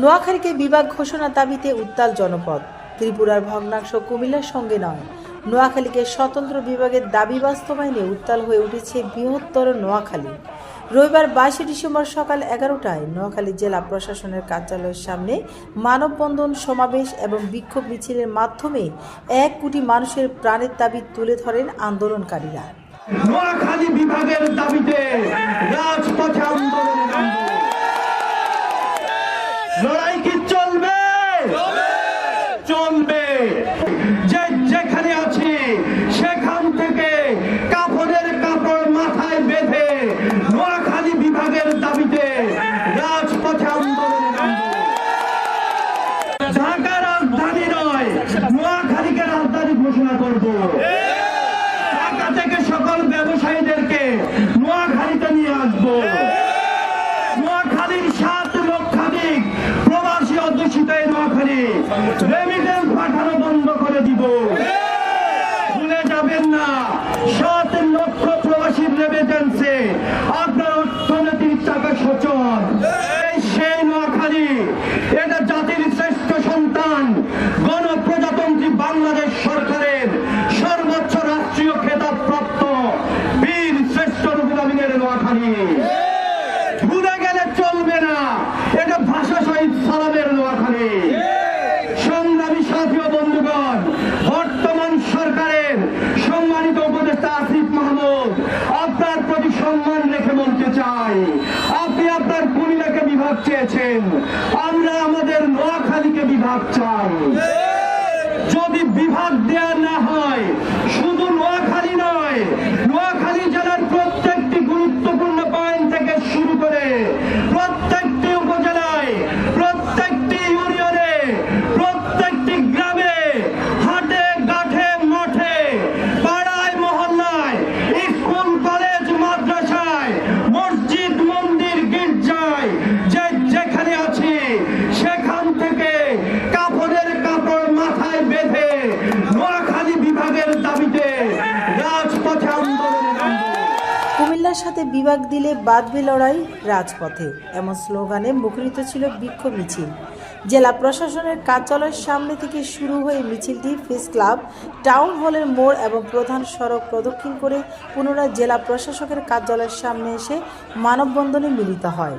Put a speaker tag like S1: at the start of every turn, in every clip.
S1: নোয়াখালীকে বিভাগ ঘোষণা দাবিতে উত্তাল জনপদ। ত্রিপুরার ভগ্নাংশ কুমিল্লার সঙ্গে নয়। নোয়াখালীকে স্বতন্ত্র বিভাগের দাবি বাস্তবায়নে উত্তাল হয়ে উঠেছে বৃহত্তর নোয়াখালী। রবিবার বাইশে ডিসেম্বর সকাল এগারোটায় নোয়াখালী জেলা প্রশাসনের কার্যালয়ের সামনে মানববন্ধন সমাবেশ এবং বিক্ষোভ মিছিলের মাধ্যমে এক কোটি মানুষের প্রাণের দাবি তুলে ধরেন আন্দোলনকারীরা।
S2: নোয়াখালী বিভাগের দাবিতে রাজপথে আন্দোলনে নামবো। লড়াই কি চলবে চলবে যে যেখানে আছি সেখান থেকে কাপড়ের কাপড় মাথায় বেঁধে নোয়াখালী বিভাগের দাবিতে রাজপথে আন্দোলনে নামবো। ঢাকা রাজধানী নয় নোয়াখালীকে রাজধানী ঘোষণা করব। ঢাকা থেকে সকল ব্যবসায়ীদেরকে নোয়াখালীতে নিয়ে আসব। নোয়াখালীর সাত লক্ষাধিক প্রবাসী অধ্যুষিত এই নোয়াখালী। রেমিটেন্স পাঠানো বন্ধ করে দিব। ভুলে যাবেন না। সালামের নোয়াখালী। সংগ্রামী সাথী ও বন্ধুগণ বর্তমান সরকারের সম্মানিত উপদেষ্টা আসিফ মাহমুদ আপনার প্রতি সম্মান রেখে বলতে চাই। আপনি আপনার কুমিল্লাকে বিভাগ চেয়েছেন আমরা আমাদের নোয়াখালীকে বিভাগ চাই। যদি বিভাগ দেয়া
S1: কুমিল্লার সাথে বিভাগ দিলে বাঁধবে লড়াই রাজপথে। এমন স্লোগানে মুখরিত ছিল বিক্ষোভ মিছিল। জেলা প্রশাসনের কার্যালয়ের সামনে থেকে শুরু হয়ে মিছিলটি প্রেস ক্লাব, টাউন হলের মোড় এবং প্রধান সড়ক প্রদক্ষিণ করে পুনরায় জেলা প্রশাসকের কার্যালয়ের সামনে এসে মানববন্ধনে মিলিত হয়।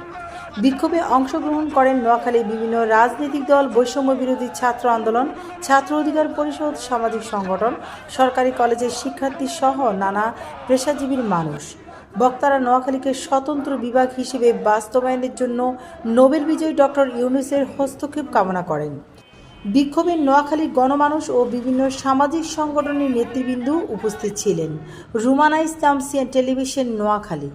S1: বিক্ষোভে অংশগ্রহণ করেন নোয়াখালীর বিভিন্ন রাজনৈতিক দল, বৈষম্য বিরোধী ছাত্র আন্দোলন, ছাত্র অধিকার পরিষদ, সামাজিক সংগঠন, সরকারি কলেজের শিক্ষার্থী সহ নানা পেশাজীবীর মানুষ। বক্তারা নোয়াখালীকে স্বতন্ত্র বিভাগ হিসেবে বাস্তবায়নের জন্য নোবেল বিজয়ী ডক্টর ইউনুসের হস্তক্ষেপ কামনা করেন। বিক্ষোভে নোয়াখালীর গণমানুষ ও বিভিন্ন সামাজিক সংগঠনের নেতৃবৃন্দ উপস্থিত ছিলেন। রুমানা ইসলাম টেলিভিশন, নোয়াখালী।